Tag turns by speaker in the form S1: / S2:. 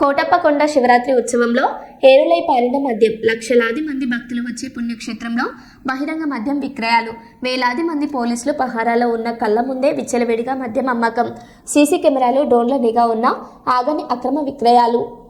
S1: కోటప్పకొండ శివరాత్రి ఉత్సవంలో ఏరులై పారిన మద్యం లక్షలాది మంది భక్తులు వచ్చే పుణ్యక్షేత్రంలో బహిరంగ మద్యం విక్రయాలు. వేలాది మంది పోలీసులు పహారాలో ఉన్న కళ్ళ ముందే విచ్చలవిడిగా మద్యం అమ్మకం. సీసీ కెమెరాలు డ్రోన్ల నిఘా ఉన్న ఆగని అక్రమ విక్రయాలు.